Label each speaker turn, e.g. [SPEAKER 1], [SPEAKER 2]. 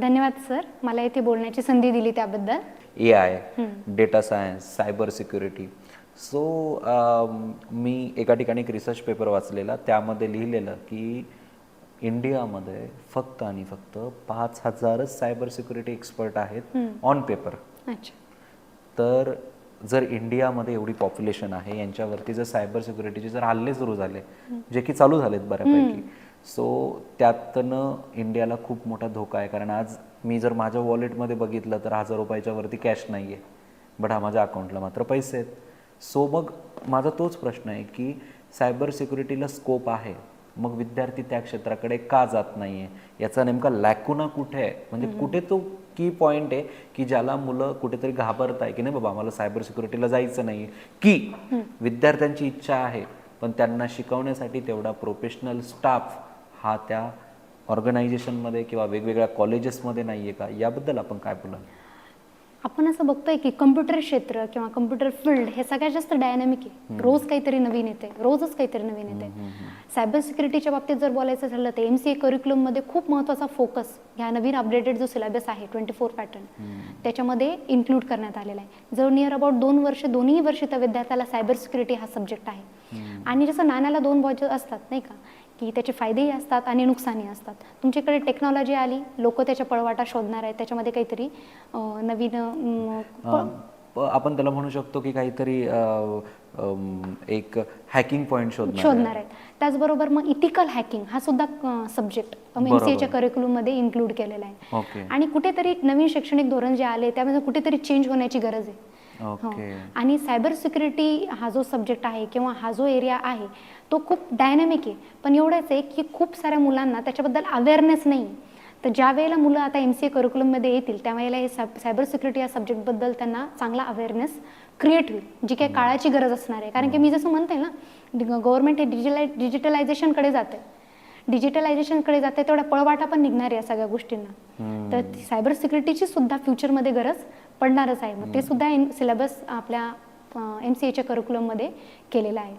[SPEAKER 1] धन्यवाद सर. मला इथे बोलण्याची संधी दिली त्याबद्दल.
[SPEAKER 2] A I data science cyber security. So मी एका ठिकाणी एक रिसर्च पेपर वाचलेला. त्यामध्ये लिहिलेलं की इंडियामध्ये फक्त आणि फक्त पाच हजारच सायबर सिक्युरिटी एक्सपर्ट आहेत ऑन पेपर
[SPEAKER 1] अच्छा.
[SPEAKER 2] तर जर इंडियामध्ये एवढी पॉप्युलेशन आहे यांच्यावरती जर सायबर सिक्युरिटीचे जर हल्ले सुरू झाले जे की चालू झालेत बऱ्यापैकी सो त्यातनं इंडियाला खूप मोठा धोका आहे. कारण आज मी जर माझ्या वॉलेटमध्ये बघितलं तर हजार रुपयाच्या वरती कॅश नाही आहे बट हा माझ्या अकाउंटला मात्र पैसे आहेत. सो मग माझा तोच प्रश्न आहे की सायबर सिक्युरिटीला स्कोप आहे. मग विद्यार्थी त्या क्षेत्राकडे का जात नाहीये? याचा नेमका लॅकुना कुठे आहे? म्हणजे कुठे तो की पॉइंट आहे की ज्याला मुलं कुठेतरी घाबरत आहे की नाही बाबा मला सायबर सिक्युरिटीला जायचं नाही की विद्यार्थ्यांची इच्छा आहे पण त्यांना शिकवण्यासाठी तेवढा प्रोफेशनल स्टाफ हा त्या ऑर्गनायझेशनमध्ये किंवा वेगवेगळ्या कॉलेजेसमध्ये नाही आहे का? याबद्दल आपण काय बोलाल?
[SPEAKER 1] आपण असं बघतोय की कम्प्युटर क्षेत्र किंवा कम्प्युटर फील्ड हे सगळ्यात जास्त डायनॅमिक आहे. रोज काहीतरी नवीन येते रोजच काहीतरी नवीन येते सायबर सिक्युरिटीच्या बाबतीत जर बोलायचं झालं तर एम सी ए करिक्युलममध्ये खूप महत्त्वाचा फोकस ह्या नवीन अपडेटेड जो सिलेबस आहे ट्वेंटी फोर पॅटर्न त्याच्यामध्ये इन्क्लूड करण्यात आलेला आहे. जर नियर अबाउट दोन वर्ष दोन्ही वर्ष त्या विद्यार्थ्याला सायबर सिक्युरिटी हा सब्जेक्ट आहे. आणि जसं नाण्याला दोन बाजू असतात नाही का? की त्याचे फायदेही असतात आणि नुकसानही असतात. तुमच्याकडे टेक्नॉलॉजी आली लोक त्याच्या पळवाटा शोधणार आहेत त्याच्यामध्ये काहीतरी नवीन
[SPEAKER 2] आपण त्याला म्हणू शकतो की काहीतरी एक हॅकिंग पॉइंट शोधणार आहे.
[SPEAKER 1] शोधणार आहेत. त्याचबरोबर मग इथिकल हॅकिंग हा सुद्धा सब्जेक्ट एम सी एच्या करिक्युलममध्ये इन्क्लूड केलेला आहे. आणि कुठेतरी नवीन शैक्षणिक धोरण जे आले त्यामध्ये कुठेतरी चेंज होण्याची गरज आहे.
[SPEAKER 2] ओके
[SPEAKER 1] आणि सायबर सिक्युरिटी हा जो सब्जेक्ट आहे किंवा हा जो एरिया आहे तो खूप डायनॅमिक आहे. पण एवढंच आहे की खूप साऱ्या मुलांना त्याच्याबद्दल अवेअरनेस नाही. तर ज्या वेळेला मुलं आता एम सी ए करिक्युलममध्ये येतील त्यावेळेला हे सायबर सिक्युरिटी या सब्जेक्टबद्दल त्यांना चांगला अवेअरनेस क्रिएट होईल जी काही काळाची गरज असणार आहे. कारण की मी जसं म्हणते ना गव्हर्नमेंट हे डिजिटलाय डिजिटलायझेशनकडे जाते डिजिटलायझेशनकडे जाते तेवढा पळवाटा पण निघणार आहे या सगळ्या गोष्टींना. तर सायबर सिक्युरिटीची सुद्धा फ्युचरमध्ये गरज पडणारच आहे. मग ते सुद्धा सिलेबस आपल्या एम सी एच्या करिक्युलममध्ये केलेलं आहे.